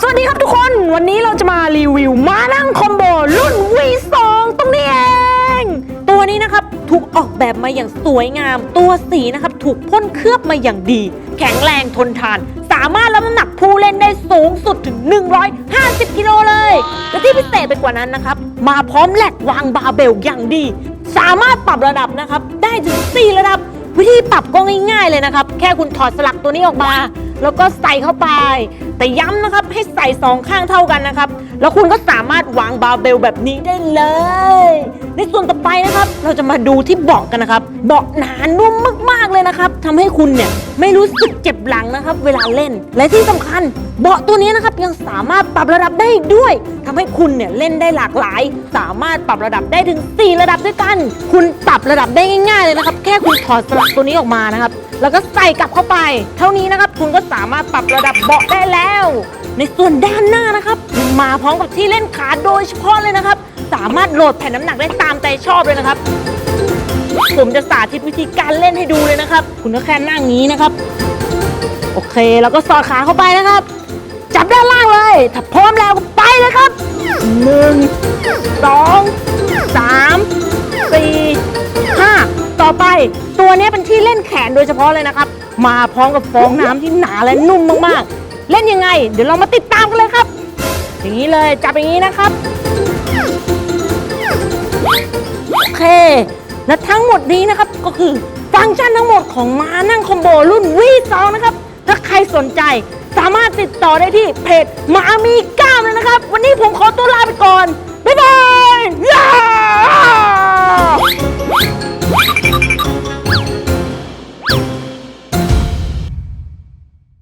สวัสดีครับทุกคน วันนี้เราจะมารีวิวมานั่งคอมโบรุ่น V2 ตรงนี้เอง ตัวนี้นะครับถูกออกแบบมาอย่างสวยงาม ตัวสีนะครับถูกพ่นเคลือบมาอย่างดี แข็งแรงทนทาน สามารถรับน้ำหนักผู้เล่นได้สูงสุดถึง 150 กิโลเลย และที่พิเศษไปกว่านั้นนะครับ มาพร้อมแหลกวางบาร์เบลอย่างดี สามารถปรับระดับนะครับ ได้ถึง 4 ระดับ วิธีปรับก็ง่ายๆเลยนะครับ แค่คุณถอดสลักตัวนี้ออกมา แล้วก็ใส่เข้าไป แต่ย้ำนะครับให้ใส่สองข้างเท่ากันนะครับ แล้วคุณก็สามารถวางบาร์เบลแบบนี้ได้เลย ในส่วนต่อไปนะครับ เราจะมาดูที่เบาะกันนะครับเบาะหนานุ่มมากๆเลย นะครับทำให้คุณเนี่ยไม่รู้สึกเจ็บหลังนะครับ เวลาเล่น และที่สำคัญเบาะตัวนี้นะครับยังสามารถปรับระดับได้อีกด้วยทำให้คุณเนี่ยเล่นได้หลากหลาย สามารถปรับระดับได้ถึง 4 ระดับด้วยกัน คุณปรับระดับได้ง่ายๆเลยนะครับ แค่คุณถอดสลักตัวนี้ออกมานะครับ แล้วก็ใส่กลับเข้าไป เท่านี้นะครับ คุณก็สามารถปรับระดับเบาะได้แล้ว ในส่วนด้านหน้านะครับมาพร้อมกับที่เล่นขาโดยเฉพาะเลยนะครับ สามารถโหลดแผ่นน้ำหนักได้ตามใจชอบเลยนะครับ ผมจะสาธิตวิธีการเล่นให้ดูเลยนะครับ คุณก็แค่นั่งงี้นะครับ โอเค แล้วก็สอดขาเข้าไปนะครับ จับด้านล่างเลย ถ้าพร้อมแล้วไปเลยครับหนึ่งสองสามสี่ห้าต่อไปตัวนี้เป็นที่เล่นแขนโดยเฉพาะเลยนะครับ มาพร้อมกับฟองน้ำที่หนาและนุ่มมากๆ เล่นยังไง เดี๋ยวเรามาติดตามกันเลยครับ อย่างนี้เลยจับอย่างนี้นะครับโอเค และทั้งหมดนี้นะครับก็คือฟังก์ชันทั้งหมดของม้านั่งคอมโบรุ่น V2 นะครับ ถ้าใครสนใจสามารถติดต่อได้ที่เพจมามีก้าเลยนะครับ